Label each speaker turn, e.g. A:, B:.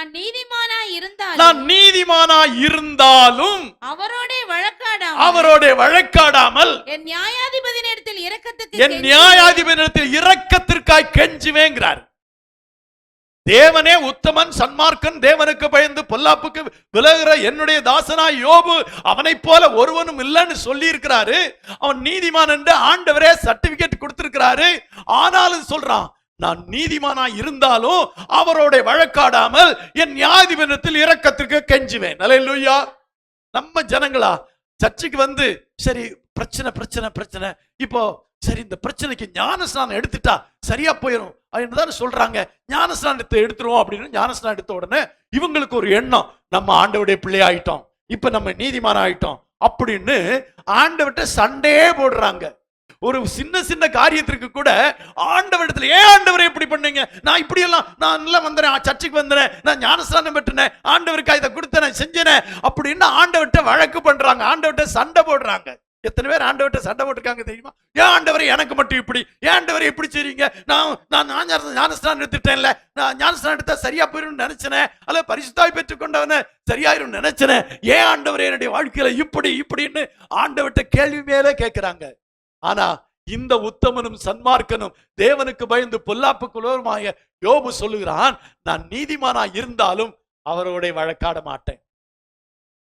A: நான் நீதிமானா இருந்தால்
B: நான் நீதிமானா இருந்தாலும்
A: அவரோட வழக்காடாமல்
B: அவரோட வழக்காடாமல்
A: என் நியாயாதிபதியினிடத்தில் இரக்கத்துக்கு
B: என் நியாயாதிபதியிடத்தில் இரக்கத்திற்காய் கெஞ்சுவேங்கிறார். தேவனே உத்தமன் சன்மார்க்கன் தேவனுக்கு பயந்து பொல்லாப்புக்கு விலகுற என்னுடைய தாசனாய் யோபு அவனைப் போல ஒருவனும் இல்லைன்னு சொல்லி இருக்கிறாரு அவன் நீதிமான் என்று ஆண்டவரே சர்டிபிகேட் கொடுத்திருக்கிறாரு. ஆனாலும் சொல்றான் நான் நீதிமானா இருந்தாலும் அவரோட வழக்காடாமல் என் நியாயாதிபதியிடத்தில் இறக்கத்திற்கு கெஞ்சுவேன். அல்லேலூயா நம்ம ஜனங்களா சர்ச்சுக்கு வந்து சரி பிரச்சனை பிரச்சனை பிரச்சனை. இப்போ சரி இந்த பிரச்சனைக்கு ஞானஸ்நானம் எடுத்துட்டா சரியா போயிடும் அப்படின்னு சொல்றாங்க. ஞானஸ்நானத்தை எடுத்துருவோம் அப்படின்னு ஞானஸ்நானம் எடுத்த உடனே இவங்களுக்கு ஒரு எண்ணம். நம்ம ஆண்டவுடைய பிள்ளை ஆயிட்டோம் இப்ப நம்ம நீதிமானம் ஆயிட்டோம் அப்படின்னு ஆண்டவர்கிட்ட சண்டையே போடுறாங்க. ஒரு சின்ன சின்ன காரியத்திற்கு கூட ஆண்டவரிடத்துல ஏன் ஆண்டவரை இப்படி பண்ணீங்க? நான் இப்படி எல்லாம் நான் நல்லா வந்தேன் சர்ச்சுக்கு வந்தேன் நான் ஞானஸ்தானம் பெற்றேன் ஆண்டவருக்கு இதை கொடுத்தேன் செஞ்சேனே அப்படின்னு ஆண்டவர்கிட்ட வழக்கு பண்றாங்க. ஆண்டவர்கிட்ட சண்டை போடுறாங்க. எத்தனை பேர் ஆண்டவர்கிட்ட சண்டை போட்டிருக்காங்க தெரியுமா? ஏன் ஆண்டவரை எனக்கு மட்டும் இப்படி? ஏன் ஆண்டவரை இப்படி செய்றீங்க? நான் நான் ஞானஸ்தானம் எடுத்துட்டேன்ல. நான் ஞானஸ்தானம் எடுத்தா சரியா போயிடும் நினைச்சனே. அல்ல பரிசுத்தாய் பெற்றுக்கொண்டவன சரியாயிரும் நினைச்சனே. ஏன் ஆண்டவர் என்னுடைய வாழ்க்கையில இப்படி இப்படின்னு ஆண்டவர்கிட்ட கேள்வி மேலே கேட்கிறாங்க ஆனா இந்த உத்தமனும் சன்மார்க்கனும் தேவனுக்கு பயந்து பொல்லாப்புக்குள்ளோருமாய யோபு சொல்லுகிறான் நான் நீதிமானா இருந்தாலும் அவரோட வழக்காட மாட்டேன்.